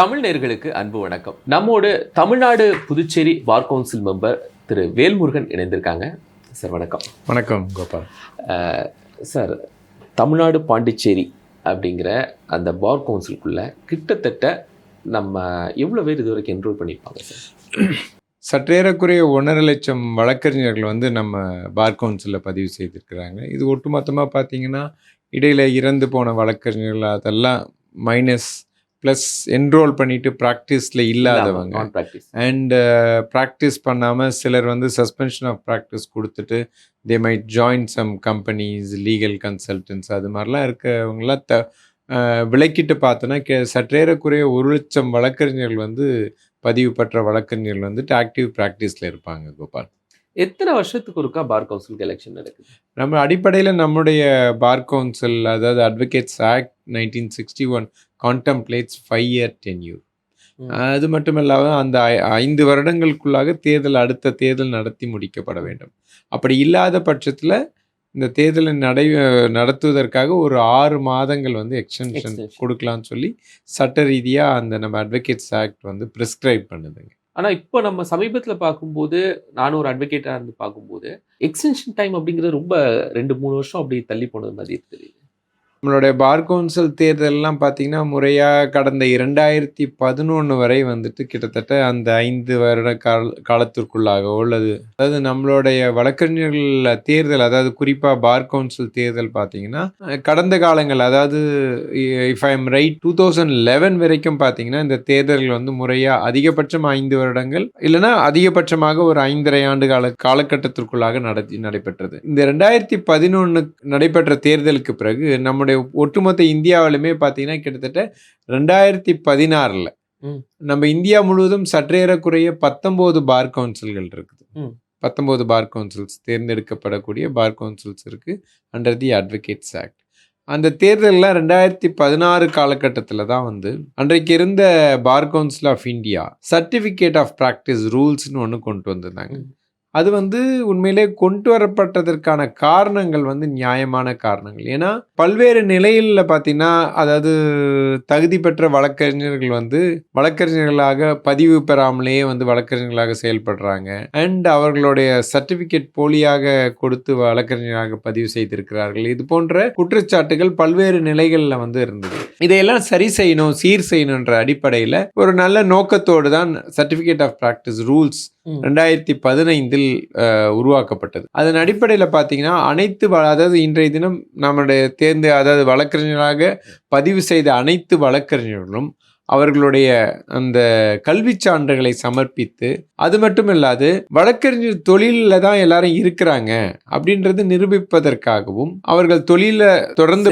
தமிழ் நேர்களுக்கு அன்பு வணக்கம். நம்மோடு Tamil Nadu Puducherry bar council member Thiru Velmurugan இணைந்திருக்காங்க. சார் வணக்கம். வணக்கம் கோபால். சார் தமிழ்நாடு பாண்டிச்சேரி அப்படிங்கிற அந்த பார் கவுன்சிலுக்குள்ள கிட்டத்தட்ட நம்ம எவ்வளோ பேர் இது வரைக்கும் என்ரோல் பண்ணியிருப்பாங்க சார்? சற்றேறக்குறைய ஒன்றரை லட்சம் வழக்கறிஞர்கள் வந்து நம்ம பார் கவுன்சிலில் பதிவு செய்திருக்கிறாங்க. இது ஒட்டுமொத்தமாக பார்த்தீங்கன்னா இடையில இறந்து போன வழக்கறிஞர்கள் அதெல்லாம் மைனஸ் ப்ளஸ் என்ரோல் பண்ணிட்டு ப்ராக்டிஸில் இல்லாதவங்க. அண்ட் ப்ராக்டிஸ் பண்ணாமல் சிலர் வந்து சஸ்பென்ஷன் ஆஃப் ப்ராக்டிஸ் கொடுத்துட்டு they might join some companies legal consultants அது மாதிரிலாம் இருக்கவங்களாம் த அஹ், விலக்கிட்டு பார்த்தோன்னா கே சற்றேறக்குறைய ஒரு லட்சம் வழக்கறிஞர்கள் வந்து பதிவு பெற்ற வழக்கறிஞர்கள் வந்துட்டு ஆக்டிவ் ப்ராக்டிஸில் இருப்பாங்க கோபால். எத்தனை வருஷத்துக்கு ஒருக்கா பார் கவுன்சிலுக்கு எலெக்ஷன் நடக்குது? நம்ம அடிப்படையில் நம்முடைய பார் கவுன்சில் அதாவது advocates act nineteen sixty one contemplates five year tenure. அது மட்டும் இல்லாமல் அந்த ஐந்து வருடங்களுக்குள்ளாக தேர்தல் அடுத்த தேர்தல் நடத்தி முடிக்கப்பட வேண்டும் அப்படி இல்லாத பட்சத்தில் இந்த தேர்தலை நடை நடத்துவதற்காக ஒரு ஆறு மாதங்கள் வந்து எக்ஸ்டென்ஷன். கொடுக்கலாம்னு சொல்லி சட்ட ரீதியாக அந்த நம்ம அட்வொகேட்ஸ் ஆக்ட் வந்து ப்ரிஸ்கிரைப் பண்ணுதுங்க ஆனால் இப்போ நம்ம சமீபத்தில் பார்க்கும்போது நானும் ஒரு அட்வொகேட்டாக இருந்து பார்க்கும்போது எக்ஸ்டென்ஷன் டைம் அப்படிங்கிறது ரொம்ப ரெண்டு மூணு வருஷம் அப்படி தள்ளி போனது மாதிரி தெரியுது நம்மளுடைய பார் கவுன்சில் தேர்தலெலாம் பார்த்தீங்கன்னா முறையாக கடந்த இரண்டாயிரத்தி பதினொன்று வரை வந்துட்டு கிட்டத்தட்ட அந்த ஐந்து வருட கால காலத்திற்குள்ளாகவோ அல்லது அதாவது நம்மளுடைய வழக்கறிஞர்கள் தேர்தல் அதாவது குறிப்பாக பார் கவுன்சில் தேர்தல் பார்த்தீங்கன்னா கடந்த காலங்கள் அதாவது if I am right two thousand eleven வரைக்கும் பார்த்தீங்கன்னா இந்த தேர்தல்கள் வந்து முறையாக அதிகபட்சம் ஐந்து வருடங்கள் இல்லைன்னா அதிகபட்சமாக ஒரு ஐந்தரை ஆண்டு கால காலகட்டத்திற்குள்ளாக நடத்தி நடைபெற்றது. இந்த ரெண்டாயிரத்தி பதினொன்று நடைபெற்ற தேர்தலுக்கு பிறகு நம்முடைய ஒட்டுமொத்த இந்தியாவிலுமே பார்த்தீங்கன்னா கிட்டத்தட்ட ரெண்டாயிரத்தி பதினாறில். நம்ம இந்தியா முழுவதும் சற்றேறக்குறைய பத்தொம்போது பார் கவுன்சில்கள் இருக்குது. பத்தொம்போது பார் கவுன்சில்ஸ் தேர்ந்தெடுக்கப்படக்கூடிய பார் கவுன்சில்ஸ் இருக்கு அண்டர் தி அட்வொகேட்ஸ் ஆக்ட் அந்த தேர்தலில் ரெண்டாயிரத்தி பதினாறு காலகட்டத்தில் தான் வந்து அன்றைக்கு இருந்த bar council of India certificate of practice ரூல்ஸ்னு ஒன்று கொண்டு வந்திருந்தாங்க. அது வந்து உண்மையிலே கொண்டு வரப்பட்டதற்கான காரணங்கள் வந்து நியாயமான காரணங்கள். ஏன்னா பல்வேறு நிலையில் பார்த்தீங்கன்னா அதாவது தகுதி பெற்ற வழக்கறிஞர்கள் வந்து வழக்கறிஞர்களாக பதிவு பெறாமலேயே வந்து வழக்கறிஞர்களாக செயல்படுறாங்க. அண்ட் அவர்களுடைய சர்டிபிகேட் போலியாக கொடுத்து வழக்கறிஞராக பதிவு செய்திருக்கிறார்கள். இது போன்ற குற்றச்சாட்டுகள் பல்வேறு நிலைகளில் வந்து இருந்தது. இதையெல்லாம் சரி செய்யணும் சீர் செய்யணுன்ற அடிப்படையில் ஒரு நல்ல நோக்கத்தோடு தான் சர்டிபிகேட் ஆஃப் ப்ராக்டிஸ் ரூல்ஸ் ரெண்டாயிரத்தி பதினைந்தில் உருவாக்கப்பட்டது அதன் அடிப்படையில் பார்த்தீங்கன்னா அனைத்து அதாவது இன்றைய தினம் நம்முடைய தேர்ந்து அதாவது வழக்கறிஞராக பதிவு செய்த அனைத்து வழக்கறிஞர்களும் அவர்களுடைய அந்த கல்விச் சான்றுகளை சமர்ப்பித்து அது மட்டும் இல்லாது வழக்கறிஞர் தொழிலில் தான் எல்லாரும் இருக்கிறாங்க அப்படின்றது நிரூபிப்பதற்காகவும் அவர்கள் தொழில தொடர்ந்து.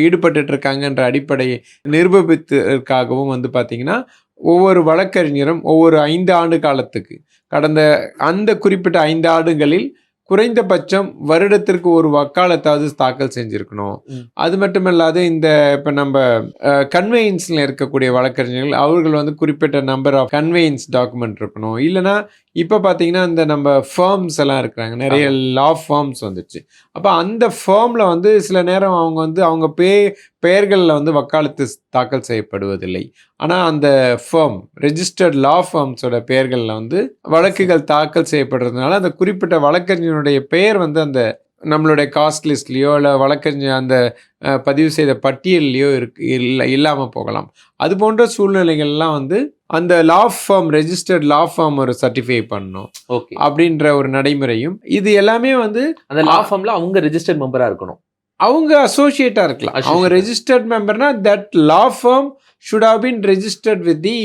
ஈடுபட்டு இருக்காங்கன்ற அடிப்படையை நிரூபிப்பதற்காகவும் வந்து பார்த்தீங்கன்னா ஒவ்வொரு வழக்கறிஞரும் ஒவ்வொரு ஐந்து ஆண்டு காலத்துக்கு கடந்த அந்த குறிப்பிட்ட ஐந்து ஆண்டுகளில் குறைந்தபட்சம் வருடத்திற்கு ஒரு வக்காலத்தாவது தாக்கல் செஞ்சிருக்கணும். அது மட்டும் இல்லாது இந்த இப்போ நம்ம கன்வெயன்ஸில் இருக்கக்கூடிய வழக்கறிஞர்கள் அவர்கள் வந்து குறிப்பிட்ட நம்பர் ஆஃப் கன்வெயன்ஸ் டாக்குமெண்ட் இருக்கணும். இல்லைன்னா இப்போ பார்த்தீங்கன்னா இந்த நம்ம ஃபேர்ம்ஸ் எல்லாம் இருக்கிறாங்க. நிறைய லா ஃபார்ம்ஸ் வந்துச்சு. அப்போ அந்த ஃபார்மில் வந்து சில நேரம் அவங்க வந்து அவங்க பே பெயர்களில் வந்து வக்காலத்து தாக்கல் செய்யப்படுவதில்லை. ஆனால் அந்த ஃபேர்ம் ரெஜிஸ்டர்ட் லா ஃபார்ம்ஸோட பெயர்களில் வந்து வழக்குகள் தாக்கல் செய்யப்படுறதுனால அந்த குறிப்பிட்ட வழக்கறிஞருடைய பெயர் வந்து அந்த நம்மளுடைய காஸ்ட் லிஸ்ட்லேயோ இல்லை வழக்கறிஞர் அந்த பதிவு செய்த பட்டியல்லையோ இருக்கு இல்லை இல்லாமல் போகலாம். அது போன்ற சூழ்நிலைகள்லாம் வந்து அந்த law firm registered law firm ஒரு சர்டிஃபை பண்ணணும் ஓகே. அப்படின்ற ஒரு நடைமுறையும் இது எல்லாமே வந்து அந்த லா ஃபார்ம்ல அவங்க ரெஜிஸ்டர்ட் மெம்பரா இருக்கணும். அவங்க அசோசியேட்டாக இருக்கலாம். அவங்க. Registered மெம்பர்னா that law firm should have been registered with the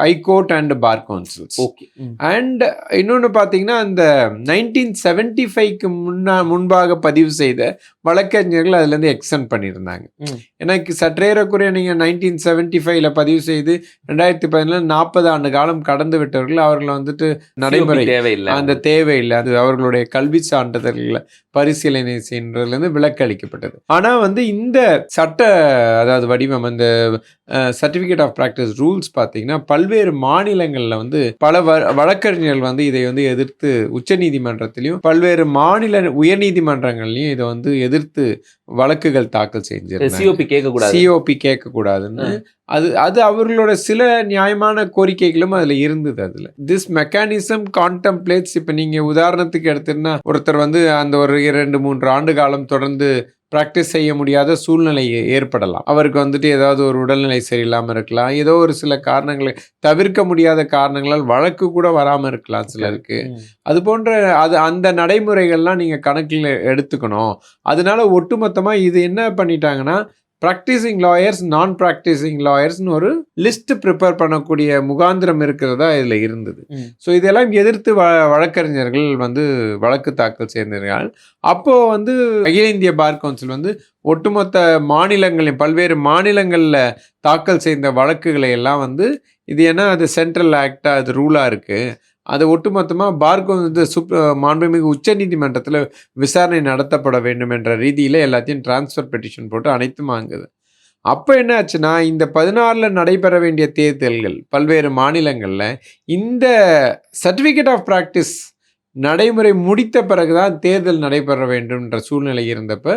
high court and bar councils okay and இன்னொன்று பார்த்தீங்கன்னா அந்த நைன்டீன் செவன்டி ஃபைவ்க்கு முன்னா முன்பாக பதிவு செய்த வழக்கறிஞர்கள் அதுலேருந்து எக்ஸன் பண்ணியிருந்தாங்க. எனக்கு சற்றேறக்குறைய நீங்கள் நைன்டீன் செவன்டி ஃபைவ்ல பதிவு செய்து ரெண்டாயிரத்தி பதினேழு நாற்பது ஆண்டு காலம் கடந்து விட்டவர்கள் அவர்கள் வந்துட்டு நடைமுறை தேவையில்லை. அந்த தேவையில்லை. அது அவர்களுடைய கல்வி சான்றிதழ்களை பரிசீலனை செய்யறதுலேருந்து விலக்கு அளிக்கப்பட்டது ஆனால் வந்து இந்த சட்ட அதாவது வடிவம் அந்த சர்டிஃபிகேட் ஆஃப் ப்ராக்டிஸ் ரூல்ஸ் பார்த்தீங்கன்னா பல்வேறு மாநிலங்களில் வந்து பல வ- வழக்கறிஞர்கள் வந்து இதை வந்து எதிர்த்து உச்சநீதிமன்றத்திலையும் பல்வேறு மாநில உயர்நீதிமன்றங்கள்லையும் இதை வந்து எதிர்த்து வழக்குகள் தாக்கல் செஞ்சிருந்தாங்க. சிஓபி கேட்கக்கூடாது. சிஓபி கேட்கக்கூடாதுன்னு. அது அது அவர்களோட சில நியாயமான கோரிக்கைகளும் அதில் இருந்தது அதில். திஸ் மெக்கானிசம் கான்டம்ப்ளேட்ஸ் இப்போ நீங்கள் உதாரணத்துக்கு எடுத்தீங்கன்னா ஒருத்தர் வந்து அந்த ஒரு இரண்டு மூன்று ஆண்டு காலம் தொடர்ந்து ப்ராக்டிஸ் செய்ய முடியாத சூழ்நிலை ஏற்படலாம். அவருக்கு வந்துட்டு ஏதாவது ஒரு உடல்நிலை சரியில்லாமல் இருக்கலாம். ஏதோ ஒரு சில காரணங்களை தவிர்க்க முடியாத காரணங்களால் வழக்கு கூட வராமல் இருக்கலாம் சிலருக்கு. அது போன்ற அது அந்த நடைமுறைகள்லாம் நீங்கள் கணக்கில் எடுத்துக்கணும். அதனால ஒட்டுமொத்தமாக இது என்ன பண்ணிட்டாங்கன்னா ப்ராக்டிசிங் லாயர்ஸ் நான் ப்ராக்டிசிங் லாயர்ஸ்னு ஒரு லிஸ்ட் ப்ரிப்பேர் பண்ணக்கூடிய முகாந்திரம் இருக்கிறதா இதில் இருந்தது. ஸோ இதெல்லாம் எதிர்த்து வ வழக்கறிஞர்கள் வந்து வழக்கு தாக்கல் செய்திருந்தார்கள். அப்போது வந்து அகில இந்திய பார் கவுன்சில் வந்து ஒட்டுமொத்த மாநிலங்களையும் பல்வேறு மாநிலங்களில் தாக்கல் செய்த வழக்குகளை எல்லாம் வந்து இது என்ன அது சென்ட்ரல் ஆக்டாக அது ரூலாக இருக்குது அதை ஒட்டுமொத்தமாக பார் வந்து சுப் மாண்புமிகு உச்சநீதிமன்றத்தில் விசாரணை நடத்தப்பட வேண்டும் என்ற ரீதியில் எல்லாத்தையும் டிரான்ஸ்ஃபர் பெட்டிஷன் போட்டு அனைத்தும் வாங்குது. அப்போ என்ன ஆச்சுன்னா இந்த பதினாறில் நடைபெற வேண்டிய தேர்தல்கள் பல்வேறு மாநிலங்களில் இந்த சர்டிஃபிகேட் ஆஃப் ப்ராக்டிஸ் நடைமுறை முடித்த பிறகு தான் தேர்தல் நடைபெற வேண்டும்ன்ற சூழ்நிலை இருந்தப்போ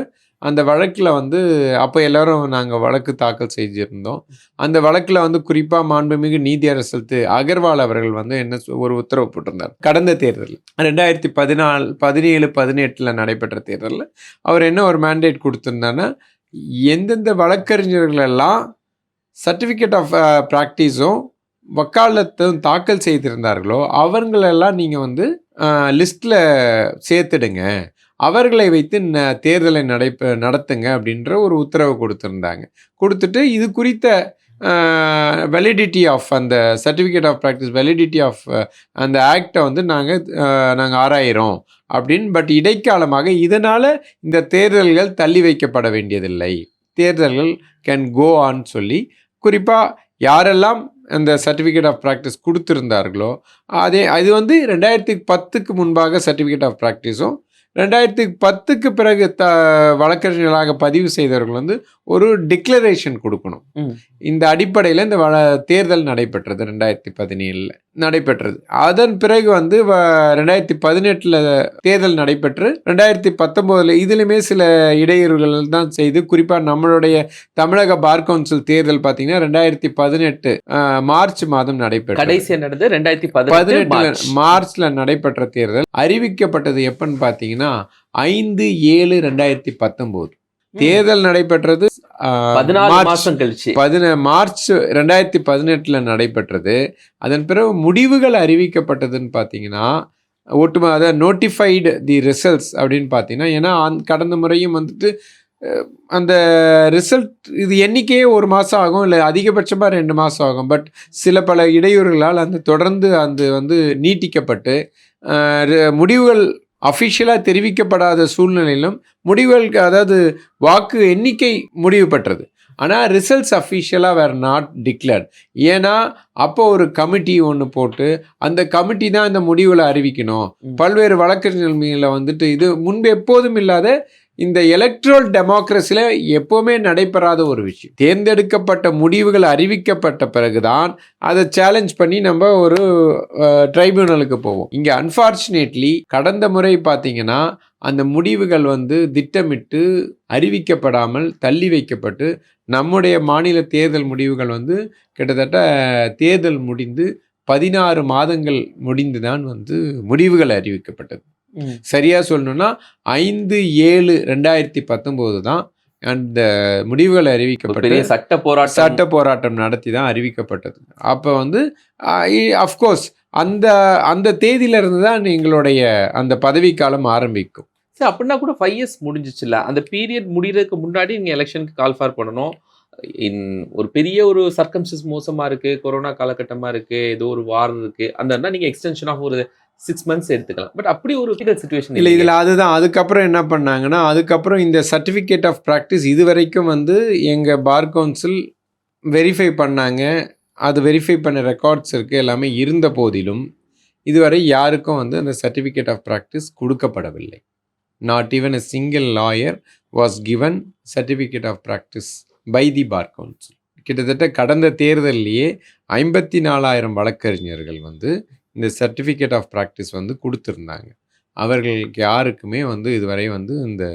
அந்த வழக்கில் வந்து அப்போ எல்லோரும் நாங்கள் வழக்கு தாக்கல் செஞ்சுருந்தோம். அந்த வழக்கில் வந்து குறிப்பாக மாண்புமிகு நீதியரசர் திரு அகர்வால் அவர்கள் வந்து என்ன ஒரு உத்தரவு போட்டிருந்தார். கடந்த தேர்தலில் ரெண்டாயிரத்தி பதினாலு பதினேழு பதினெட்டில் நடைபெற்ற தேர்தலில் அவர் என்ன ஒரு மேண்டேட் கொடுத்துருந்தாருன்னா எந்தெந்த வழக்கறிஞர்களெல்லாம் சர்டிஃபிகேட் ஆஃப் ப்ராக்டிஸும் வக்காலத்தும் தாக்கல் செய்திருந்தார்களோ அவங்களெல்லாம் நீங்கள் வந்து லிஸ்ட்டில் சேர்த்துடுங்க. அவர்களை வைத்து ந தேர்தலை நடைபெ நடத்துங்க அப்படின்ற ஒரு உத்தரவு கொடுத்துருந்தாங்க. கொடுத்துட்டு இது குறித்த வெலிடிட்டி ஆஃப் அந்த certificate of practice validity of அந்த ஆக்டை வந்து நாங்கள் நாங்கள் ஆராயிரோம் அப்படின்னு பட் இடைக்காலமாக இதனால் இந்த தேர்தல்கள் தள்ளி வைக்கப்பட வேண்டியதில்லை. தேர்தல்கள் கேன் கோ ஆன் சொல்லி குறிப்பாக யாரெல்லாம் அந்த சர்டிஃபிகேட் ஆஃப் ப்ராக்டிஸ் கொடுத்துருந்தார்களோ அதே அது வந்து ரெண்டாயிரத்தி பத்துக்கு முன்பாக சர்டிஃபிகேட் ஆஃப் ப்ராக்டிஸும் ரெண்டாயிரத்தி பத்துக்கு பிறகு த வழக்கறிஞர்களாக பதிவு செய்தவர்கள் வந்து ஒரு டிக்ளரேஷன் கொடுக்கணும். இந்த அடிப்படையில் இந்த வள தேர்தல் நடைபெற்றது ரெண்டாயிரத்தி பதினேழில் நடைபெற்றது. அதன் பிறகு வந்து ரெண்டாயிரத்தி பதினெட்டில் தேர்தல் நடைபெற்று ரெண்டாயிரத்தி பத்தொம்போதில் இதுலையுமே சில இடையூறுகள் தான் செய்து குறிப்பாக நம்மளுடைய தமிழக பார் கவுன்சில் தேர்தல் பார்த்தீங்கன்னா ரெண்டாயிரத்தி பதினெட்டு மார்ச் மாதம் நடைபெற்றது. கடைசியா நடந்தது ரெண்டாயிரத்தி பதினெட்டு மார்ச்ல நடைபெற்ற தேர்தல். அறிவிக்கப்பட்டது எப்பன்னு பார்த்தீங்கன்னா ஐந்து ஏழு ரெண்டாயிரத்தி பத்தொம்போது. தேர்தல் நடைபெற்றது மாசம் கழிச்சு. பதின மார்ச் ரெண்டாயிரத்தி பதினெட்டில் நடைபெற்றது. அதன் பிறகு முடிவுகள் அறிவிக்கப்பட்டதுன்னு பார்த்தீங்கன்னா ஒட்டுமொ அதாவது நோட்டிஃபைடு தி ரிசல்ட்ஸ் அப்படின்னு பார்த்தீங்கன்னா ஏன்னா அந் கடந்த முறையும் வந்துட்டு அந்த ரிசல்ட் இது எண்ணிக்கையே ஒரு மாதம் ஆகும் இல்லை அதிகபட்சமாக ரெண்டு மாதம் ஆகும். பட் சில பல இடையூறுகளால் அந்த தொடர்ந்து அந்த வந்து நீட்டிக்கப்பட்டு முடிவுகள் அஃபிஷியலாக தெரிவிக்கப்படாத சூழ்நிலையிலும் முடிவுகள் அதாவது வாக்கு எண்ணிக்கை முடிவு பெற்றது. ஆனால் ரிசல்ட்ஸ் அஃபிஷியலாக வேறு நாட் டிக்ளேர்ட் ஏன்னா அப்போ ஒரு கமிட்டி ஒன்று போட்டு அந்த கமிட்டி தான் இந்த முடிவுகளை அறிவிக்கணும். பல்வேறு வழக்கறிஞர்கள் வந்துட்டு இது முன்பு எப்போதும் இல்லாத இந்த எலக்ட்ரல் டெமோக்ரஸியில் எப்போவுமே நடைபெறாத ஒரு விஷயம். தேர்ந்தெடுக்கப்பட்ட முடிவுகள் அறிவிக்கப்பட்ட பிறகுதான் அதை சேலஞ்ச் பண்ணி நம்ம ஒரு ட்ரைபியூனலுக்கு போவோம். இங்கே அன்ஃபார்ச்சுனேட்லி கடந்த முறை பார்த்தீங்கன்னா அந்த முடிவுகள் வந்து திட்டமிட்டு அறிவிக்கப்படாமல் தள்ளி வைக்கப்பட்டு நம்முடைய மாநில தேர்தல் முடிவுகள் வந்து கிட்டத்தட்ட தேர்தல் முடிந்து பதினாறு மாதங்கள் முடிந்து தான் வந்து முடிவுகள் அறிவிக்கப்பட்டது. ம். சரியா சொல்லணும்னா ஐந்து ஏழு ரெண்டாயிரத்தி பத்தொம்போது தான் அந்த முடிவுகள் அறிவிக்கப்பட்டு சட்ட போராட்டம். சட்ட போராட்டம் நடத்தி தான் அறிவிக்கப்பட்டது. அப்போ வந்து அஃப்கோர்ஸ் அந்த அந்த தேதியில இருந்து தான் எங்களுடைய அந்த பதவிக்காலம் ஆரம்பிக்கும். சரி அப்படின்னா கூட ஃபைவ் இயர்ஸ் முடிஞ்சிச்சுல அந்த பீரியட் முடியறதுக்கு முன்னாடி நீங்க எலெக்ஷனுக்கு கால் ஃபார் பண்ணணும். இன் ஒரு பெரிய ஒரு சர்க்கம்ஸ்டன்ஸ் மோசமா இருக்கு கொரோனா காலகட்டமா இருக்கு ஏதோ ஒரு வார் இருக்கு அந்த நீங்க எக்ஸ்டென்ஷன் ஆஃப் ஒரு சிக்ஸ் மந்த்ஸ் எடுத்துக்கலாம். பட் அப்படி ஒரு சுச்சுவேஷன் இல்லை இதில் அதுதான். அதுக்கப்புறம் என்ன பண்ணாங்கன்னா அதுக்கப்புறம் இந்த சர்டிஃபிகேட் ஆஃப் ப்ராக்டிஸ் இது வரைக்கும் வந்து எங்கள் பார் கவுன்சில் வெரிஃபை பண்ணாங்க. அது வெரிஃபை பண்ண ரெக்கார்ட்ஸ் இருக்குது எல்லாமே இருந்த போதிலும் இதுவரை யாருக்கும் வந்து அந்த சர்டிஃபிகேட் ஆஃப் ப்ராக்டிஸ் கொடுக்கப்படவில்லை. Not even a single lawyer was given certificate of practice by the bar council கிட்டத்தட்ட கடந்த தேர்தல்லையே ஐம்பத்தி நாலாயிரம் வழக்கறிஞர்கள் வந்து இந்த சர்டிஃபிகேட் ஆஃப் ப்ராக்டிஸ் வந்து கொடுத்துருந்தாங்க. அவர்களுக்கு யாருக்குமே வந்து இதுவரை வந்து இந்த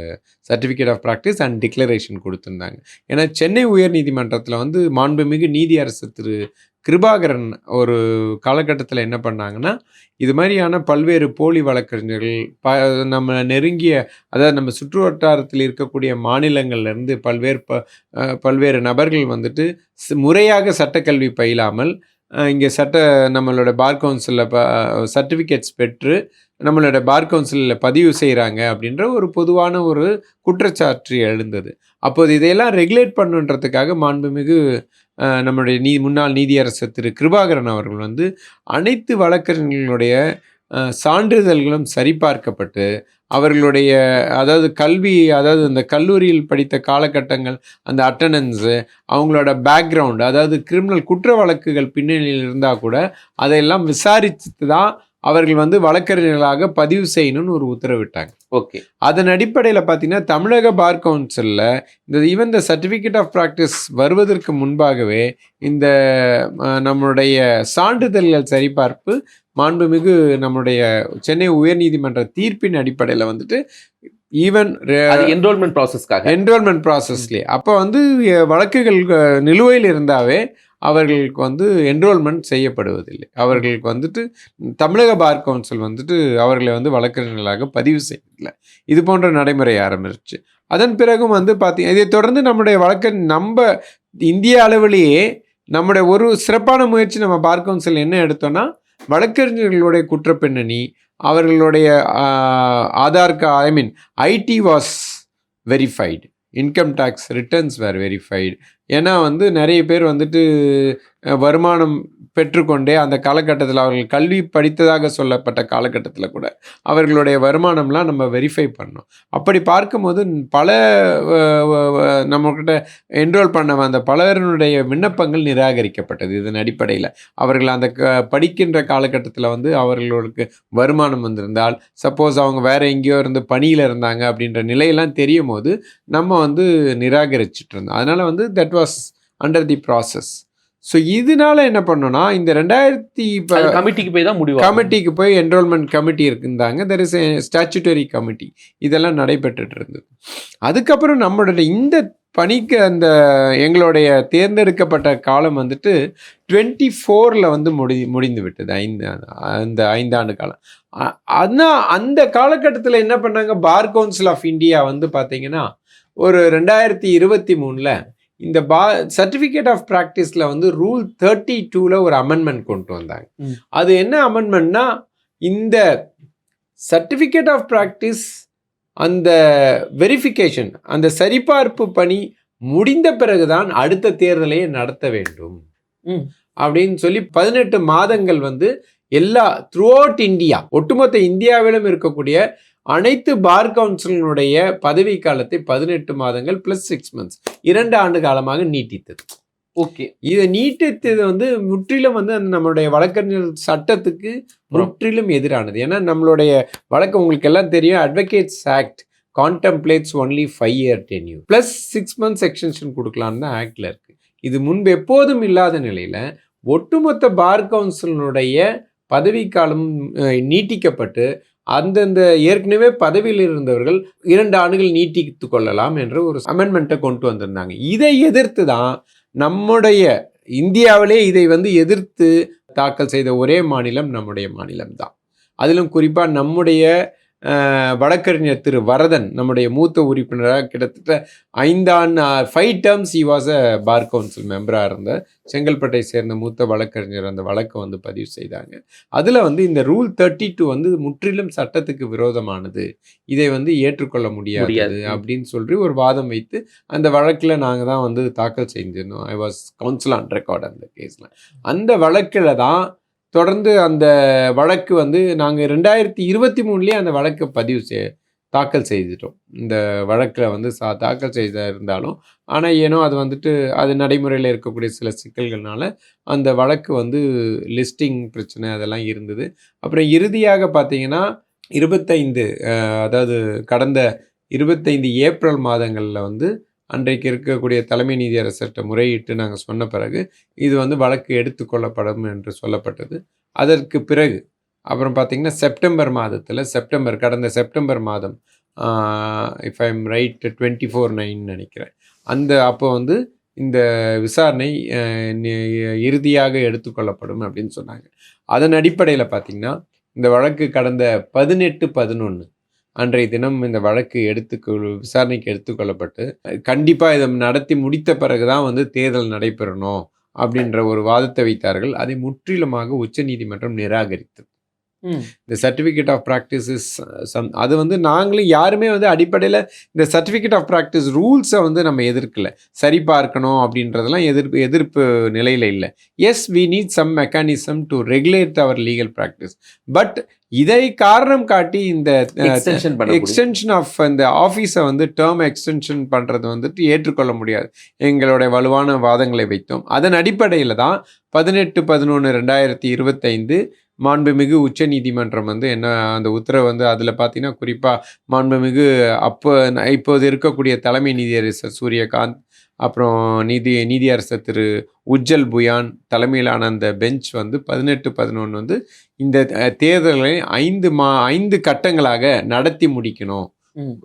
certificate of practice and declaration கொடுத்துருந்தாங்க. ஏன்னா சென்னை உயர்நீதிமன்றத்தில் வந்து மாண்புமிகு நீதியரசு திரு கிருபாகரன் ஒரு காலகட்டத்தில் என்ன பண்ணாங்கன்னா இது மாதிரியான பல்வேறு போலி வழக்கறிஞர்கள் ப நம்ம நெருங்கிய அதாவது நம்ம சுற்று வட்டாரத்தில் இருக்கக்கூடிய மாநிலங்கள்லேருந்து பல்வேறு ப பல்வேறு நபர்கள் வந்துட்டு முறையாக சட்டக்கல்வி பயிலாமல் இங்கே சட்ட நம்மளோட பார் கவுன்சிலில் ப சர்டிஃபிகேட்ஸ் பெற்று நம்மளோட பார் கவுன்சிலில் பதிவு செய்கிறாங்க அப்படின்ற ஒரு பொதுவான ஒரு குற்றச்சாட்டு எழுந்தது. அப்போது இதையெல்லாம் ரெகுலேட் பண்ணுன்றதுக்காக மாண்புமிகு நம்மளுடைய நீ முன்னாள் நீதியரசர் திரு கிருபாகரன் அவர்கள் வந்து அனைத்து வழக்கறிஞர்களுடைய சான்றிதழ்களும் சரிபார்க்கப்பட்டு அவர்களுடைய அதாவது கல்வி அதாவது இந்த கல்லூரியில் படித்த காலகட்டங்கள் அந்த அட்டண்டன்ஸு அவங்களோட பேக்ரவுண்ட் அதாவது கிரிமினல் குற்ற வழக்குகள் பின்னணியில் இருந்தால் கூட அதையெல்லாம் விசாரித்து தான் அவர்கள் வந்து வழக்கறிஞர்களாக பதிவு செய்யணும்னு ஒரு உத்தரவிட்டாங்க. ஓகே. அதன் அடிப்படையில் பார்த்தீங்கன்னா தமிழக பார் கவுன்சிலில் இந்த even the certificate of practice வருவதற்கு முன்பாகவே இந்த நம்மளுடைய சான்றிதழ்கள் சரிபார்ப்பு மாண்புமிகு நம்முடைய சென்னை உயர்நீதிமன்ற தீர்ப்பின் அடிப்படையில் வந்துட்டு ஈவன் என்ரோல்மெண்ட் ப்ராசஸ்க்காக என்ரோல்மெண்ட் ப்ராசஸ்லேயே அப்போ வந்து வழக்குகள் நிலுவையில் இருந்தாவே அவர்களுக்கு வந்து என்ரோல்மெண்ட் செய்யப்படுவதில்லை. அவர்களுக்கு வந்துட்டு தமிழக பார் கவுன்சில் வந்துட்டு அவர்களை வந்து வழக்கறிஞர்களாக பதிவு செய்யவில்லை. இது போன்ற நடைமுறை ஆரம்பிச்சு. அதன் பிறகும் வந்து பார்த்தீங்க இதை தொடர்ந்து நம்முடைய வழக்க நம்ம இந்திய அளவிலேயே நம்முடைய ஒரு சிறப்பான முயற்சி நம்ம பார் கவுன்சில் என்ன எடுத்தோம்னா வழக்கறிஞர்களுடைய குற்றப்பின்னணி அவர்களுடைய ஆதார் கா I mean ID was verified income tax returns were verified ஏன்னா வந்து நிறைய பேர் வந்துட்டு வருமானம் பெற்றுக்கொண்டே அந்த காலகட்டத்தில் அவர்கள் கல்வி படித்ததாக சொல்லப்பட்ட காலகட்டத்தில் கூட அவர்களுடைய வருமானம்லாம் நம்ம வெரிஃபை பண்ணோம். அப்படி பார்க்கும்போது பல நம்மக்கிட்ட என்ரோல் பண்ண அந்த பலருடைய விண்ணப்பங்கள் நிராகரிக்கப்பட்டது. இதன் அடிப்படையில் அவர்கள் அந்த க படிக்கின்ற காலகட்டத்தில் வந்து அவர்களுக்கு வருமானம் வந்திருந்தால் சப்போஸ் அவங்க வேறு எங்கேயோ இருந்து பணியில் இருந்தாங்க அப்படின்ற நிலையெல்லாம் தெரியும் போது நம்ம வந்து நிராகரிச்சிட்டு இருந்தோம். அதனால் வந்து that was under the process so இதனால என்ன பண்ணோம்னா இந்த ரெண்டாயிரத்தி இப்போ கமிட்டிக்கு போய் தான் முடிவு கமிட்டிக்கு போய் என்ரோல்மெண்ட் கமிட்டி இருக்குந்தாங்க. தெர் இஸ் ஸ்டாச்சுட்டரி கமிட்டி இதெல்லாம் நடைபெற்றுட்டு இருந்தது. அதுக்கப்புறம் நம்மளோட இந்த பணிக்கு அந்த எங்களுடைய தேர்ந்தெடுக்கப்பட்ட காலம் வந்துட்டு டுவெண்ட்டி ஃபோரில் வந்து முடி முடிந்து விட்டது. ஐந்து அந்த ஐந்தாண்டு காலம். அ- ஆனா அந்த காலகட்டத்தில் என்ன பண்ணாங்க? பார் கவுன்சில் ஆஃப் இந்தியா வந்து பார்த்தீங்கன்னா ஒரு ரெண்டாயிரத்தி இருபத்தி மூணில் இந்த பா சர்டிஃபிகேட் ஆஃப் ப்ராக்டிஸில் வந்து ரூல் தேர்ட்டி டூவில் ஒரு அமெண்ட்மெண்ட் கொண்டு வந்தாங்க. அது என்ன அமெண்ட்மெண்ட்னா இந்த சர்டிஃபிகேட் ஆஃப் ப்ராக்டிஸ் அந்த வெரிஃபிகேஷன் அந்த சரிபார்ப்பு பணி முடிந்த பிறகுதான் அடுத்த தேர்தலையே நடத்த வேண்டும். அப்படின்னு சொல்லி பதினெட்டு மாதங்கள் வந்து எல்லா த்ரூ அவுட் இந்தியா ஒட்டுமொத்த இந்தியாவிலும் இருக்கக்கூடிய அனைத்து பார் கவுன்சிலினுடைய பதவி காலத்தை பதினெட்டு மாதங்கள் பிளஸ் சிக்ஸ் மந்த்ஸ் இரண்டு ஆண்டு காலமாக நீட்டித்தது. ஓகே. இதை நீட்டித்தது வந்து முற்றிலும் வந்து அந்த நம்மளுடைய வழக்கறிஞர் சட்டத்துக்கு முற்றிலும் எதிரானது. ஏன்னா நம்மளுடைய வழக்கு உங்களுக்கு எல்லாம் தெரியும் advocates act contemplates only five year tenure plus six months extension கொடுக்கலான்னு தான் ஆக்டில் இருக்கு. இது முன்பு எப்போதும் இல்லாத நிலையில் ஒட்டுமொத்த பார் கவுன்சிலினுடைய பதவிக்காலம் நீட்டிக்கப்பட்டு அந்தந்த ஏற்கனவே பதவியில் இருந்தவர்கள் இரண்டு ஆண்டுகள் நீட்டித்து கொள்ளலாம் என்ற ஒரு அமெண்ட்மெண்ட்டை கொண்டு வந்திருந்தாங்க. இதை எதிர்த்து தான் நம்முடைய இந்தியாவிலே இதை வந்து எதிர்த்து தாக்கல் செய்த ஒரே மாநிலம் நம்முடைய மாநிலம் தான். அதிலும் குறிப்பாக நம்முடைய வழக்கறிஞர் திரு வரதன் நம்முடைய மூத்த உறுப்பினராக கிட்டத்தட்ட ஐந்தாண்டு five terms he was a bar council மெம்பராக இருந்த செங்கல்பட்டை சேர்ந்த மூத்த வழக்கறிஞர் அந்த வழக்கை வந்து பதிவு செய்தாங்க. அதில் வந்து இந்த ரூல் தேர்ட்டி டூ வந்து முற்றிலும் சட்டத்துக்கு விரோதமானது. இதை வந்து ஏற்றுக்கொள்ள முடியாது முடியாது. அப்படின்னு சொல்லி ஒரு வாதம் வைத்து அந்த வழக்கில் நாங்கள் தான் வந்து தாக்கல் செஞ்சிருந்தோம். I was counsel on record அந்த கேஸில் அந்த வழக்கில் தான் தொடர்ந்து அந்த வழக்கு வந்து நாங்கள் ரெண்டாயிரத்தி இருபத்தி மூணுலேயே அந்த வழக்கை பதிவு செய் தாக்கல் செய்துட்டோம். இந்த வழக்கில் வந்து சா தாக்கல் செய்த இருந்தாலும் ஆனால் ஏனோ அது வந்துட்டு அது நடைமுறையில் இருக்கக்கூடிய சில சிக்கல்கள்னால அந்த வழக்கு வந்து லிஸ்டிங் பிரச்சனை அதெல்லாம் இருந்தது. அப்புறம் இறுதியாக பார்த்தீங்கன்னா இருபத்தைந்து அதாவது கடந்த இருபத்தைந்து ஏப்ரல் மாதங்களில் வந்து அன்றைக்கு இருக்கக்கூடிய தலைமை நீதியரசர்கிட்ட முறையிட்டு நாங்கள் சொன்ன பிறகு இது வந்து வழக்கு எடுத்துக்கொள்ளப்படும் என்று சொல்லப்பட்டது. அதற்கு பிறகு அப்புறம் பார்த்திங்கன்னா செப்டம்பர் மாதத்தில் செப்டம்பர் கடந்த செப்டம்பர் மாதம் if I am right twenty four nine நினைக்கிறேன். அந்த அப்போ வந்து இந்த விசாரணை இறுதியாக எடுத்துக்கொள்ளப்படும் அப்படின்னு சொன்னாங்க. அதன் அடிப்படையில் பார்த்தீங்கன்னா இந்த வழக்கு கடந்த பதினெட்டு பதினொன்று அன்றைய தினம் இந்த வழக்கு எடுத்துக்கொள் விசாரணைக்கு எடுத்துக்கொள்ளப்பட்டு கண்டிப்பாக இதை நடத்தி முடித்த பிறகு தான் வந்து தேர்தல் நடைபெறணும் அப்படின்ற ஒரு வாதத்தை வைத்தார்கள். அதை முற்றிலுமாக உச்சநீதிமன்றம் நிராகரித்தது. இந்த certificate of practice is some அது வந்து நாங்களும் யாருமே வந்து அடிப்படையில் இந்த சர்டிஃபிகேட் ஆஃப் ப்ராக்டிஸ் ரூல்ஸை வந்து நம்ம எதிர்க்கல. சரி பார்க்கணும் அப்படின்றதெல்லாம் எதிர்ப்பு எதிர்ப்பு நிலையில் இல்லை. Yes we need some mechanism to regulate our legal practice but இதை காரணம் காட்டி இந்த எக்ஸ்டென்ஷன் ஆஃப் இந்த ஆஃபீஸை வந்து டேர்ம் எக்ஸ்டென்ஷன் பண்ணுறது வந்துட்டு ஏற்றுக்கொள்ள முடியாது. எங்களுடைய வலுவான வாதங்களை வைத்தோம். அதன் அடிப்படையில் தான் பதினெட்டு பதினொன்று ரெண்டாயிரத்தி இருபத்தைந்து மாண்புமிகு உச்ச நீதிமன்றம் வந்து என்ன அந்த உத்தரவு வந்து அதில் பார்த்தீங்கன்னா குறிப்பாக மாண்புமிகு அப்போ இப்போது இருக்கக்கூடிய தலைமை நீதியரசர் சூரியகாந்த் அப்புறம் நீதி நீதியரசர் திரு உஜ்ஜல் புயான் தலைமையிலான அந்த பெஞ்ச் வந்து பதினெட்டு பதினொன்று வந்து இந்த தேர்தல்களை ஐந்து மா ஐந்து கட்டங்களாக நடத்தி முடிக்கணும்.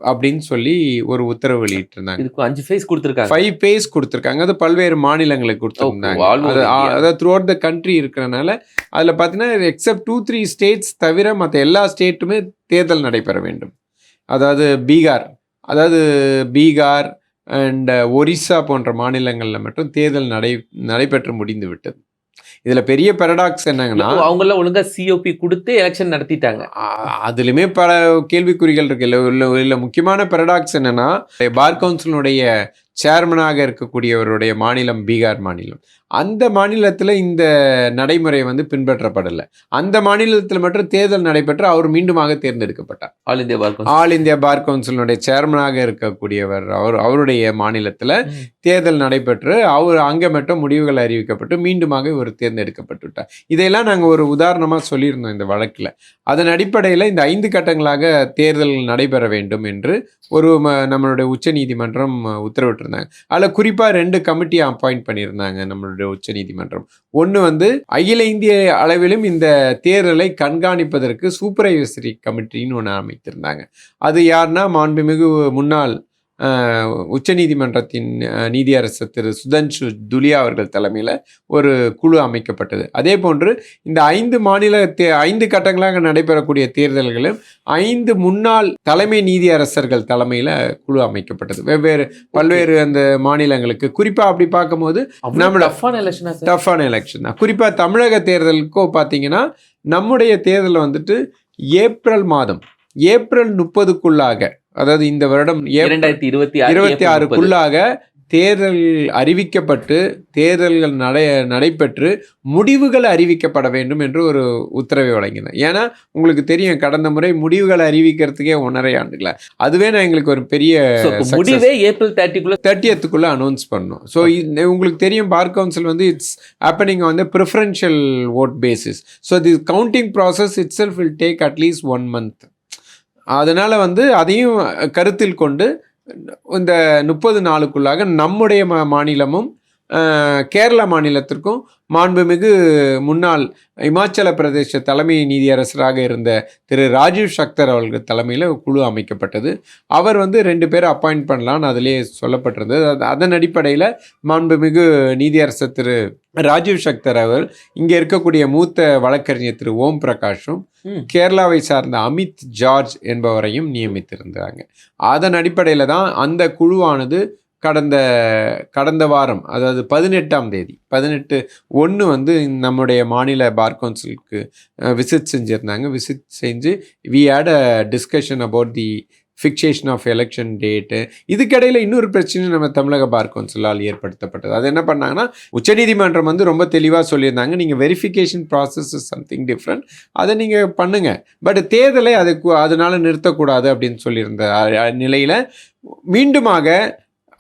அப்படின்னு சொல்லி ஒரு உத்தரவு வெளியிட்டிருந்தாங்க. இதுக்கு அஞ்சு ஃபேஸ் கொடுத்துருக்காங்க. ஃபைவ் பேஸ் கொடுத்துருக்காங்க. அது பல்வேறு மாநிலங்களுக்கு கொடுத்துருந்தாங்க. அதாவது த்ரூ அவுட் த கண்ட்ரி இருக்கிறனால அதில் பார்த்தீங்கன்னா எக்ஸப்ட் டூ த்ரீ ஸ்டேட்ஸ் தவிர மற்ற எல்லா ஸ்டேட்டுமே தேர்தல் நடைபெற வேண்டும். அதாவது பீகார். அதாவது பீகார் அண்ட் ஒரிசா போன்ற மாநிலங்களில் மட்டும் தேர்தல் நடை நடைபெற்று முடிந்து விட்டது இதில் பெரிய பெரடாக்ஸ் என்னங்கன்னா அவங்க எல்லாம் ஒழுங்கா சிஓபி கொடுத்து எலெக்ஷன் நடத்திட்டாங்க. அதுலயுமே பல கேள்விக்குறிகள் இருக்கு. இல்லை இல்லை இல்லை முக்கியமான பெரடாக்ஸ் என்னன்னா பார் கவுன்சிலுடைய சேர்மனாக இருக்கக்கூடியவருடைய மாநிலம் பீகார் மாநிலம். அந்த மாநிலத்தில் இந்த நடைமுறை வந்து பின்பற்றப்படலை. அந்த மாநிலத்தில் மட்டும் தேர்தல் நடைபெற்று அவர் மீண்டுமாக தேர்ந்தெடுக்கப்பட்டார். All India bar all India bar கவுன்சிலுடைய சேர்மனாக இருக்கக்கூடியவர் அவர் அவருடைய மாநிலத்தில் ம். தேர்தல் நடைபெற்று அவர் அங்கே மட்டும் முடிவுகள் அறிவிக்கப்பட்டு மீண்டுமாக இவர் தேர்ந்தெடுக்கப்பட்டு விட்டார் இதையெல்லாம் நாங்கள் ஒரு உதாரணமாக சொல்லியிருந்தோம் இந்த வழக்கில். அதன் அடிப்படையில் இந்த ஐந்து கட்டங்களாக தேர்தல் நடைபெற வேண்டும் என்று ஒரு நம்மளுடைய உச்சநீதிமன்றம் உத்தரவிட்டிருந்தாங்க அதில் குறிப்பாக ரெண்டு கமிட்டியை அப்பாயிண்ட் பண்ணியிருந்தாங்க நம்மளுடைய உச்சநீதிமன்றம் ஒன்று வந்து அகில இந்திய அளவிலும் இந்த தேர்தலை கண்காணிப்பதற்கு சூப்பர்வைசரி கமிட்டின்னு ஒன்று அமைத்திருந்தாங்க. அது யாருன்னா மாண்புமிகு முன்னாள் உச்சநீதிமன்றத்தின் நீதியரசர் திரு சுதன்ஷு துலியா அவர்கள் தலைமையில் ஒரு குழு அமைக்கப்பட்டது. அதே போன்று இந்த ஐந்து மாநில தே ஐந்து கட்டங்களாக நடைபெறக்கூடிய தேர்தல்களும் ஐந்து முன்னாள் தலைமை நீதியரசர்கள் தலைமையில் குழு அமைக்கப்பட்டது. வெவ்வேறு பல்வேறு அந்த மாநிலங்களுக்கு குறிப்பாக அப்படி பார்க்கும்போது நம்மளோட டஃப்பான எலெக்ஷன் தான். குறிப்பாக தமிழக தேர்தலுக்கோ பார்த்தீங்கன்னா நம்முடைய தேர்தல் வந்துட்டு ஏப்ரல் மாதம் ஏப்ரல் முப்பதுக்குள்ளாக அதாவது இந்த வருடம் இரண்டாயிரத்தி இருபத்தி இருபத்தி ஆறுக்குள்ளாக தேர்தல் அறிவிக்கப்பட்டு தேர்தல்கள் நடை நடைபெற்று முடிவுகள் அறிவிக்கப்பட வேண்டும் என்று ஒரு உத்தரவை வழங்கினேன். ஏன்னா உங்களுக்கு தெரியும் கடந்த முறை முடிவுகள் அறிவிக்கிறதுக்கே ஒன்றரை ஆண்டுகள அதுவே நான் எங்களுக்கு ஒரு பெரிய. முடிவே ஏப்ரல் தேர்ட்டிக்குள்ள தேர்ட்டியத்துக்குள்ளே அனௌன்ஸ் பண்ணோம். ஸோ உங்களுக்கு தெரியும் பார் கவுன்சில் வந்து இட்ஸ் ஹேப்பனிங் வந்து preferential vote basis so the counting process itself will take at least one month அதனால் வந்து அதையும் கருத்தில் கொண்டு இந்த முப்பது நாளுக்குள்ளாக நம்முடைய மா மாநிலமும் கேரள மாநிலத்திற்கும் மாண்புமிகு முன்னாள் இமாச்சல பிரதேச தலைமை நீதியரசராக இருந்த திரு ராஜீவ் சக்தர் அவர்கள் தலைமையில் குழு அமைக்கப்பட்டது. அவர் வந்து ரெண்டு பேரை அப்பாயிண்ட் பண்ணலான்னு அதிலே சொல்லப்பட்டிருந்தது. அது- அதன் அடிப்படையில் மாண்புமிகு நீதியரசர் திரு ராஜீவ் சக்தர் அவர் இங்கே இருக்கக்கூடிய மூத்த வழக்கறிஞர் திரு ஓம் பிரகாஷும். கேரளாவை சார்ந்த அமித் ஜார்ஜ் என்பவரையும் நியமித்திருந்தாங்க. அதன் அடிப்படையில் தான் அந்த குழுவானது கடந்த கடந்த வாரம் அதாவது பதினெட்டாம் தேதி பதினெட்டு ஒன்று வந்து நம்முடைய மாநில பார் கவுன்சிலுக்கு விசிட் செஞ்சுருந்தாங்க. விசிட் செஞ்சு we had a discussion about the fixation of election date இதுக்கிடையில் இன்னொரு பிரச்சனை நம்ம தமிழக பார் கவுன்சிலால் ஏற்படுத்தப்பட்டது. அது என்ன பண்ணாங்கன்னா உச்சநீதிமன்றம் வந்து ரொம்ப தெளிவாக சொல்லியிருந்தாங்க. நீங்கள் verification process is something different அதை நீங்கள் பண்ணுங்கள் பட் தேர்தலை அதுக்கு அதனால் நிறுத்தக்கூடாது அப்படின்னு சொல்லியிருந்த நிலையில் மீண்டுமாக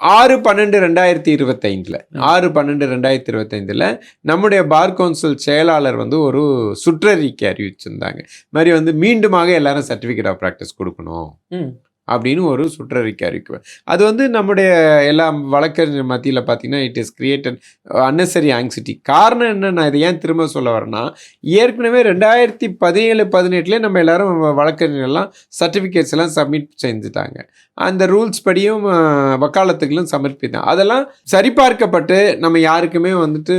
ஆறு பன்னெண்டு ரெண்டாயிரத்தி இருபத்தைந்தில். ஆறு பன்னெண்டு ரெண்டாயிரத்தி இருபத்தைந்தில் நம்முடைய பார் கவுன்சில் செயலாளர் வந்து ஒரு சுற்றறிக்கை அறிவிச்சிருந்தாங்க. மாதிரி வந்து மீண்டுமாக எல்லாரும் சர்டிஃபிகேட் ஆஃப் ப்ராக்டிஸ் கொடுக்கணும். ம். அப்படின்னு ஒரு சுற்றறிக்கை அறிவிக்குவேன். அது வந்து நம்முடைய எல்லா வழக்கறிஞர் மத்தியில் பார்த்தீங்கன்னா it is created unnecessary anxiety காரணம் என்ன நான் இதை ஏன் திரும்ப சொல்ல வரேன்னா ஏற்கனவே ரெண்டாயிரத்தி பதினேழு பதினெட்டுலேயே நம்ம எல்லாரும் வழக்கறிஞர்லாம் சர்டிஃபிகேட்ஸ் எல்லாம் சப்மிட் செஞ்சுட்டாங்க. அந்த ரூல்ஸ் படியும் வக்காலத்துகளும் சமர்ப்பித்தான். அதெல்லாம் சரிபார்க்கப்பட்டு நம்ம யாருக்குமே வந்துட்டு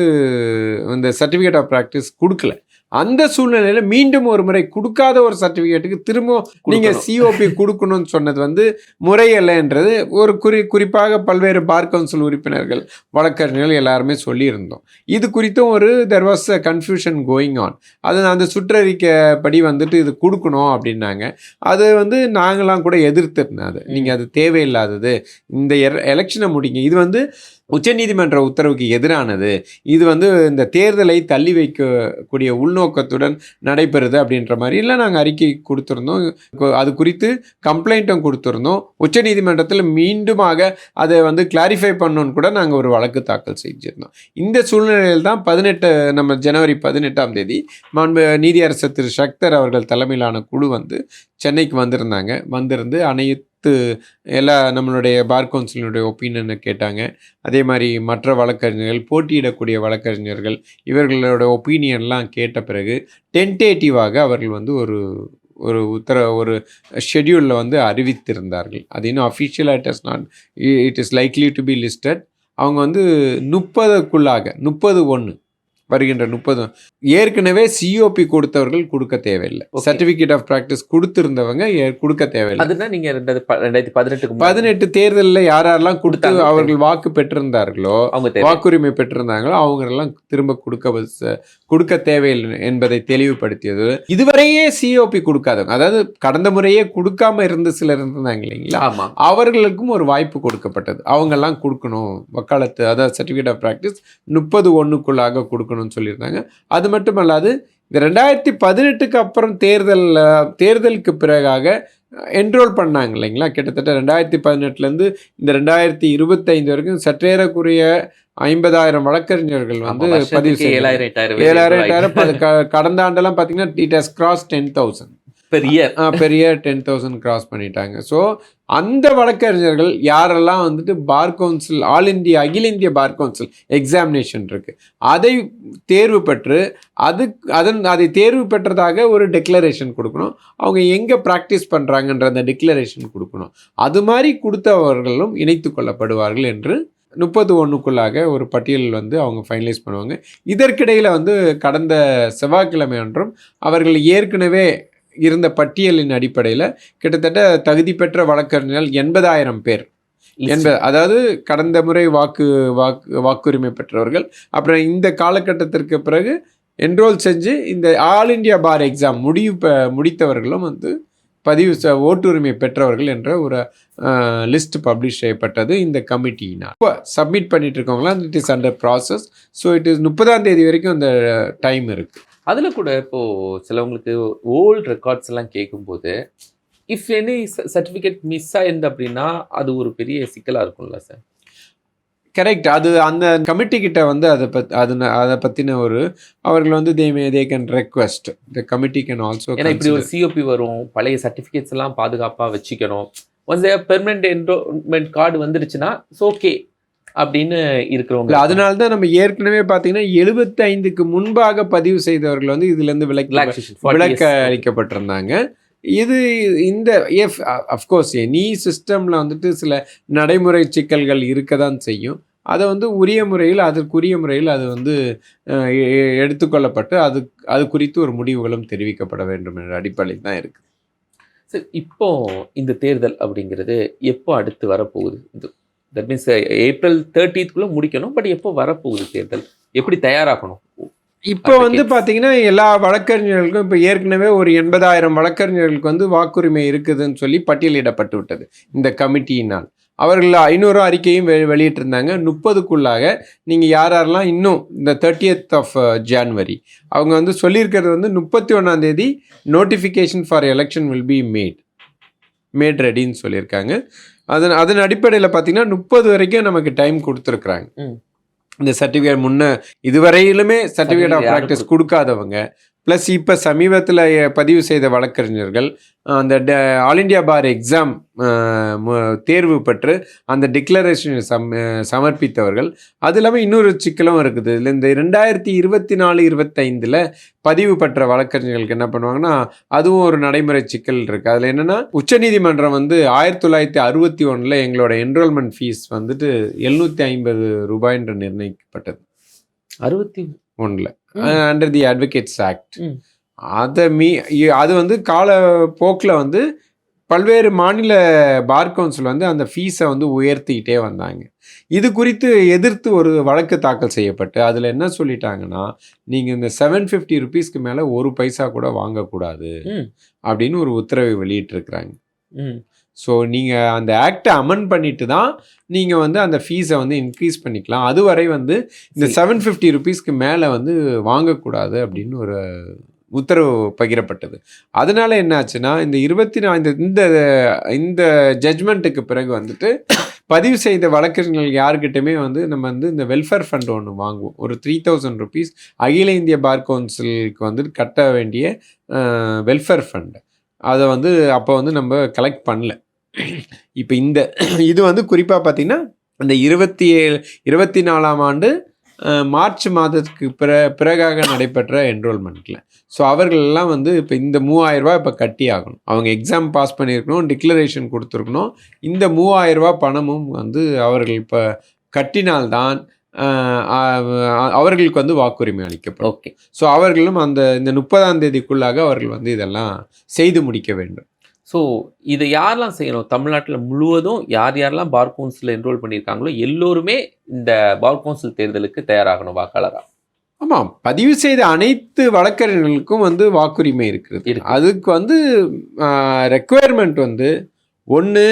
இந்த சர்டிஃபிகேட் ஆஃப் ப்ராக்டிஸ் கொடுக்கல. அந்த சூழ்நிலையில மீண்டும் ஒரு முறை கொடுக்காத ஒரு சர்டிஃபிகேட்டுக்கு திரும்ப நீங்க கொடுக்கணும். சிஓபி கொடுக்கணும்னு சொன்னது வந்து முறையல்லன்றது ஒரு குறி குறிப்பாக பல்வேறு பார் கவுன்சில் உறுப்பினர்கள் வழக்கறிஞர்கள் எல்லாருமே சொல்லியிருந்தோம். இது குறித்தும் ஒரு there was a confusion going on அது அந்த சுற்றறிக்கை படி வந்துட்டு இது கொடுக்கணும் அப்படின்னாங்க. அது வந்து நாங்களாம் கூட எதிர்த்திருந்தோம் அது. நீங்கள் அது தேவையில்லாதது. இந்த எலெக்ஷனை முடிங்க. இது வந்து உச்சநீதிமன்ற உத்தரவுக்கு எதிரானது. இது வந்து இந்த தேர்தலை தள்ளி வைக்கக்கூடிய உள்நோக்கத்துடன் நடைபெறுது அப்படின்ற மாதிரிலாம் நாங்கள் அறிக்கை கொடுத்துருந்தோம். அது குறித்து கம்ப்ளைண்ட்டும் கொடுத்துருந்தோம். உச்சநீதிமன்றத்தில் மீண்டுமாக அதை வந்து கிளாரிஃபை பண்ணணும்னு கூட நாங்கள் ஒரு வழக்கு தாக்கல் செஞ்சுருந்தோம். இந்த சூழ்நிலையில் தான் பதினெட்டு நம்ம ஜனவரி பதினெட்டாம் தேதி மாண்பு நீதியரசர் திரு சக்தர் அவர்கள் தலைமையிலான குழு வந்து சென்னைக்கு வந்திருந்தாங்க. வந்திருந்து அனைத்து எல்லா நம்மளுடைய பார் கவுன்சிலினுடைய ஒப்பீனியனை கேட்டாங்க. அதே மாதிரி மற்ற வழக்கறிஞர்கள் போட்டியிடக்கூடிய வழக்கறிஞர்கள் இவர்களோட ஒப்பீனியன்லாம் கேட்ட பிறகு டென்டேட்டிவாக அவர்கள் வந்து ஒரு ஒரு உத்தர ஒரு ஷெட்யூலில் வந்து அறிவித்திருந்தார்கள். அது இன்னும் அஃபிஷியலாக it is not it is likely to be listed அவங்க வந்து முப்பதுக்குள்ளாக முப்பது ஒன்று வருகின்ற முப்பது. ஏற்கனவே சிஓபி கொடுத்தவர்கள் கொடுக்க தேவையில்லை. Okay. சர்டிஃபிகேட் ஆஃப் ப்ராக்டிஸ் கொடுத்திருந்தவங்க கொடுக்க தேவையில்லை. அதுனா நீங்க ரெண்டாயிரத்தி பதினெட்டுக்கு பதினெட்டு தேர்தலில் யார் யாரெல்லாம் கொடுத்து. அவர்கள் வாக்கு பெற்றிருந்தார்களோ அவங்க வாக்குரிமை பெற்றிருந்தாங்களோ அவங்களெல்லாம் திரும்ப கொடுக்க கொடுக்க தேவையில்லை என்பதை தெளிவுபடுத்தியது. இதுவரையே சிஓபி கொடுக்காதவங்க அதாவது கடந்த முறையே கொடுக்காம இருந்து சிலர் இருந்தாங்க இல்லைங்களா? ஆமா. அவர்களுக்கும் ஒரு வாய்ப்பு கொடுக்கப்பட்டது. அவங்கெல்லாம் கொடுக்கணும். வக்காலத்து அதாவது சர்டிஃபிகேட் ஆஃப் ப்ராக்டிஸ் முப்பது ஒன்றுக்குள்ளாக கொடுக்கணும்னு சொல்லியிருந்தாங்க. அது மட்டும் அல்லாது இந்த ரெண்டாயிரத்தி பதினெட்டுக்கு அப்புறம் தேர்தல் தேர்தலுக்கு பிறகாக என்ரோல் பண்ணாங்க இல்லைங்களா? கிட்டத்தட்ட ரெண்டாயிரத்தி பதினெட்டுலேருந்து இந்த ரெண்டாயிரத்தி இருபத்தைந்து வரைக்கும் சற்றேறக்குரிய ஐம்பதாயிரம் வழக்கறிஞர்கள் வந்து பதிவு ஏழாயிரம் எட்டாயிரம் கடந்த ஆண்டெல்லாம் பார்த்தீங்கன்னா it has cross ten thousand பெரிய பெரிய டென் தௌசண்ட் கிராஸ் பண்ணிட்டாங்க. ஸோ அந்த வழக்கறிஞர்கள் யாரெல்லாம் வந்துட்டு பார் கவுன்சில் ஆல் இந்தியா அகில இந்திய பார் கவுன்சில் எக்ஸாமினேஷன் இருக்குது அதை தேர்வு பெற்று அது அதன் அதை தேர்வு பெற்றதாக ஒரு டெக்ளரேஷன் கொடுக்கணும். அவங்க எங்கே ப்ராக்டிஸ் பண்ணுறாங்கன்ற அந்த டிக்ளரேஷன் கொடுக்கணும். அது மாதிரி கொடுத்தவர்களும் இணைத்து கொள்ளப்படுவார்கள் என்று முப்பது ஒன்றுக்குள்ளாக ஒரு பட்டியல் வந்து அவங்க ஃபைனலைஸ் பண்ணுவாங்க. இதற்கிடையில் வந்து கடந்த செவ்வாய்க்கிழமை அன்றும் அவர்கள் ஏற்கனவே இருந்த பட்டியலின் அடிப்படையில் கிட்டத்தட்ட தகுதி பெற்ற வழக்கறிஞர்கள் எண்பதாயிரம் பேர். என்பது அதாவது கடந்த முறை வாக்கு வாக்கு வாக்குரிமை பெற்றவர்கள். அப்புறம் இந்த காலகட்டத்திற்கு பிறகு என்ரோல் செஞ்சு இந்த ஆல் இந்தியா பார் எக்ஸாம் முடிவு முடித்தவர்களும் வந்து பதிவு ச- ஓட்டுரிமை பெற்றவர்கள் என்ற ஒரு லிஸ்ட் பப்ளிஷ் செய்யப்பட்டது இந்த கமிட்டியினால். இப்போ சப்மிட் பண்ணிட்டு இருக்கவங்களாம் it is under process so it is முப்பதாம் தேதி வரைக்கும் அந்த டைம் இருக்கு. அதுல கூட இப்போ சிலவங்களுக்கு ஓல்ட் ரெக்கார்ட்ஸ் எல்லாம் கேட்கும்போது இஃப் எனி சர்டிபிகேட் மிஸ் ஆயிருந்து அப்படின்னா அது ஒரு பெரிய சிக்கலா இருக்கும்ல சார் கரெக்ட் அது அந்த கமிட்டி கிட்ட வந்து அதை பத் அது அதை பற்றின ஒரு அவர்கள் வந்து they may they can request the committee can also ஏன்னா இப்படி ஒரு சிஓபி வரும். பழைய சர்டிபிகேட்ஸ் எல்லாம் பாதுகாப்பா வச்சுக்கணும். ஒன்ஸ் பெர்மனன்ட் என்ரோல்மெண்ட் கார்டு வந்துருச்சுன்னா ஓகே அப்படின்னு இருக்கிறவங்க அதனால தான் நம்ம ஏற்கனவே பார்த்தீங்கன்னா எழுபத்தி ஐந்துக்கு முன்பாக பதிவு செய்தவர்கள் வந்து இதுலேருந்து விலக்கு Relaxation, 40 விலக்க. அளிக்கப்பட்டிருந்தாங்க இது இந்த எஃப் அஃப்கோர்ஸ் எனி சிஸ்டமில் வந்துட்டு சில நடைமுறை சிக்கல்கள் இருக்க தான் செய்யும். அதை வந்து உரிய முறையில் அதற்குரிய முறையில் அது வந்து எடுத்துக்கொள்ளப்பட்டு அது அது குறித்து ஒரு முடிவுகளும் தெரிவிக்கப்பட வேண்டும் என்ற அடிப்படையில் தான் இருக்குது. சரி இப்போ இந்த தேர்தல் அப்படிங்கிறது எப்போ அடுத்து வரப்போகுது? இது தட் மீன்ஸ் ஏப்ரல் தேர்ட்டீத்துக்குள்ள முடிக்கணும். பட் எப்போ வரப்போகுது தேர்தல்? எப்படி தயாராகணும்? இப்போ வந்து பார்த்தீங்கன்னா எல்லா வழக்கறிஞர்களுக்கும் இப்போ ஏற்கனவே ஒரு எண்பதாயிரம் வழக்கறிஞர்களுக்கு வந்து வாக்குரிமை இருக்குதுன்னு சொல்லி பட்டியலிடப்பட்டு விட்டது இந்த கமிட்டியினால். அவர்கள் ஐநூறு அறிக்கையும் வெ வெளியிட்டிருந்தாங்க. முப்பதுக்குள்ளாக நீங்கள் யார் யாரெல்லாம் இன்னும் இந்த தேர்ட்டியத் ஆஃப் ஜான்வரி அவங்க வந்து சொல்லியிருக்கிறது வந்து முப்பத்தி ஒன்றாம் தேதி notification for election will be made made ரெடின்னு சொல்லியிருக்காங்க. அதன் அதன் அடிப்படையில் பார்த்தீங்கன்னா முப்பது வரைக்கும் நமக்கு டைம் கொடுத்துருக்குறாங்க. இந்த சர்டிஃபிகேட் முன்ன இதுவரையிலுமே சர்டிஃபிகேட் ஆஃப் ப்ராக்டிஸ் கொடுக்காதவங்க ப்ளஸ் இப்போ சமீபத்தில் பதிவு செய்த வழக்கறிஞர்கள் அந்த ட ஆல் இண்டியா பார் எக்ஸாம் தேர்வு பெற்று அந்த டிக்ளரேஷன் சம் சமர்ப்பித்தவர்கள் அது இல்லாமல் இன்னொரு சிக்கலும் இருக்குது. இதில் இந்த ரெண்டாயிரத்தி இருபத்தி நாலு இருபத்தைந்தில் பதிவு பெற்ற வழக்கறிஞர்களுக்கு என்ன பண்ணுவாங்கன்னா அதுவும் ஒரு நடைமுறை சிக்கல் இருக்குது அதில் என்னென்னா உச்சநீதிமன்றம் வந்து ஆயிரத்தி தொள்ளாயிரத்தி அறுபத்தி ஒன்றில் எங்களோட என்ரோல்மெண்ட் ஃபீஸ் வந்துட்டு எழுநூற்றி ஐம்பது ரூபாய் என்று நிர்ணயிக்கப்பட்டது. அறுபத்தி ஒன்றில். Under the advocates act. அதை மீ அது வந்து கால போக்கில் வந்து பல்வேறு மாநில பார் கவுன்சில் வந்து அந்த ஃபீஸை வந்து உயர்த்திக்கிட்டே வந்தாங்க இது குறித்து எதிர்த்து ஒரு வழக்கு தாக்கல் செய்யப்பட்டு அதில் என்ன சொல்லிட்டாங்கன்னா நீங்கள் இந்த செவன் ஃபிஃப்டி ருபீஸ்க்கு மேலே ஒரு பைசா கூட வாங்கக்கூடாது. அப்படின்னு ஒரு உத்தரவை வெளியிட்டிருக்கிறாங்க ம். ஸோ நீங்கள் அந்த ஆக்டை அமெண்ட் பண்ணிட்டு தான் நீங்கள் வந்து அந்த ஃபீஸை வந்து இன்க்ரீஸ் பண்ணிக்கலாம். அதுவரை வந்து இந்த. செவன் ஃபிஃப்டி ருபீஸ்க்கு மேலே வந்து வாங்கக்கூடாது அப்படின்னு ஒரு உத்தரவு பகிரப்பட்டது. அதனால என்ன ஆச்சுன்னா இந்த இருபத்தி நா இந்த இந்த ஜட்ஜ்மெண்ட்டுக்கு பிறகு வந்துட்டு பதிவு செய்த வழக்கறிஞர்கள் யாருக்கிட்டையுமே வந்து நம்ம வந்து இந்த வெல்ஃபேர் ஃபண்ட் ஒன்று வாங்குவோம். ஒரு த்ரீ தௌசண்ட் ருபீஸ் அகில இந்திய பார் கவுன்சிலுக்கு வந்து கட்ட வேண்டிய வெல்ஃபேர் ஃபண்ட் அதை வந்து அப்போ வந்து நம்ம கலெக்ட் பண்ணல. இப்போ இந்த இது வந்து குறிப்பாக பார்த்தீங்கன்னா அந்த இருபத்தி ஏழு இருபத்தி நாலாம் ஆண்டு மார்ச் மாதத்துக்கு பிற பிறகாக நடைபெற்ற என்ரோல்மெண்ட்டில் ஸோ அவர்களெல்லாம் வந்து இப்போ இந்த மூவாயிரரூபா இப்போ கட்டி ஆகணும். அவங்க எக்ஸாம் பாஸ் பண்ணியிருக்கணும் டிக்ளரேஷன் கொடுத்துருக்கணும். இந்த மூவாயிரரூபா பணமும் வந்து அவர்கள் இப்போ கட்டினால்தான் அவர்களுக்கு வந்து வாக்குரிமை அளிக்கப்படும். ஓகே. ஸோ அவர்களும் அந்த இந்த முப்பதாம் தேதிக்குள்ளாக அவர்கள் வந்து இதெல்லாம் செய்து முடிக்க வேண்டும். ஸோ இதை யாரெல்லாம் செய்யணும்? தமிழ்நாட்டில் முழுவதும் யார் யாரெல்லாம் பார் கவுன்சில் என்ரோல் பண்ணியிருக்காங்களோ எல்லோருமே இந்த பார் கவுன்சில் தேர்தலுக்கு தயாராகணும் வாக்காளரா? ஆமாம். பதிவு செய்த அனைத்து வழக்கறிஞர்களுக்கும் வந்து வாக்குரிமை இருக்கிறது. இருக்கு. அதுக்கு வந்து ரெக்குயர்மெண்ட் வந்து ஒன்று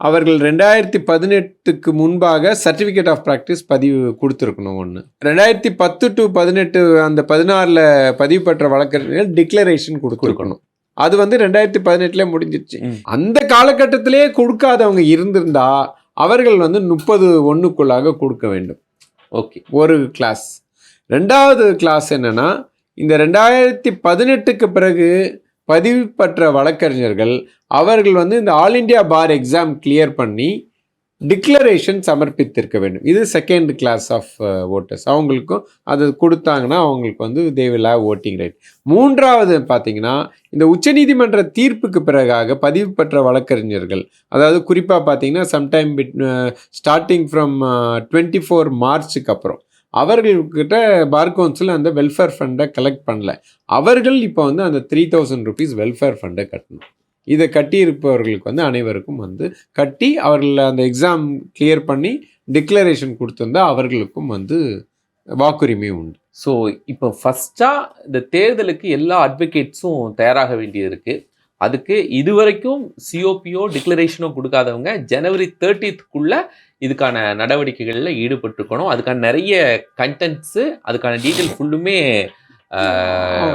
அவர்கள் ரெண்டாயிரத்தி பதினெட்டுக்கு முன்பாக சர்டிஃபிகேட் ஆஃப் ப்ராக்டிஸ் பதிவு கொடுத்துருக்கணும் ஒன்று ரெண்டாயிரத்தி பத்து டு பதினெட்டு அந்த பதினாறில் பதிவு பெற்ற வழக்கறிஞர்கள் டிக்ளரேஷன் கொடுத்துருக்கணும். அது வந்து ரெண்டாயிரத்தி பதினெட்டுல முடிஞ்சிருச்சு. அந்த காலகட்டத்திலே கொடுக்காதவங்க இருந்திருந்தா அவர்கள் வந்து முப்பது ஒன்றுக்குள்ளாக கொடுக்க வேண்டும். ஓகே. ஒரு கிளாஸ் ரெண்டாவது கிளாஸ் என்னன்னா இந்த ரெண்டாயிரத்தி பதினெட்டுக்கு பிறகு பதிவு பெற்ற வழக்கறிஞர்கள் அவர்கள் வந்து இந்த all India bar exam clear பண்ணி டிக்ளரேஷன் சமர்ப்பித்திருக்க வேண்டும். இது செகண்ட் கிளாஸ் ஆஃப் ஓட்டர்ஸ் அவங்களுக்கும் அது கொடுத்தாங்கன்னா அவங்களுக்கு வந்து they will have voting right மூன்றாவது பார்த்தீங்கன்னா இந்த உச்சநீதிமன்ற தீர்ப்புக்கு பிறகாக பதிவு பெற்ற வழக்கறிஞர்கள் அதாவது குறிப்பாக பார்த்தீங்கன்னா sometime bit starting from twenty four மார்ச்சுக்கு அப்புறம் அவர்கள்கிட்ட பார் கவுன்சில் அந்த வெல்ஃபேர் ஃபண்டை கலெக்ட் பண்ணல. அவர்கள் இப்போ வந்து அந்த த்ரீ தௌசண்ட் ருபீஸ் வெல்ஃபேர் ஃபண்டை கட்டணும். இதை கட்டியிருப்பவர்களுக்கு வந்து அனைவருக்கும் வந்து கட்டி அவர்கள் அந்த எக்ஸாம் கிளியர் பண்ணி டிக்ளரேஷன் கொடுத்துருந்தா அவர்களுக்கும் வந்து வாக்குரிமை உண்டு. ஸோ இப்போ ஃபஸ்ட்டாக இந்த தேர்தலுக்கு எல்லா அட்வொகேட்ஸும் தயாராக வேண்டியது இருக்குது அதுக்கு இதுவரைக்கும் சிஓபியோ டிக்ளரேஷனோ கொடுக்காதவங்க ஜனவரி தேர்ட்டித்துக்குள்ளே இதுக்கான நடவடிக்கைகளில் ஈடுபட்டிருக்கணும். அதுக்கான நிறைய கண்டென்ட்ஸு அதுக்கான டீட்டெயில் ஃபுல்லுமே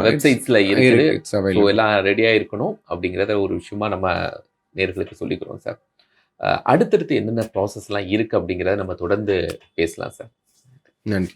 வெப்சைட்ஸில் இருக்குது. ஸோ. எல்லாம் ரெடியாக இருக்கணும் அப்படிங்கிறத ஒரு விஷயமா நம்ம நேர்களுக்கு சொல்லிக்கிறோம் சார் அடுத்தடுத்து என்னென்ன ப்ராசஸ்லாம் இருக்குது அப்படிங்கிறத நம்ம தொடர்ந்து பேசலாம் சார் நன்றி.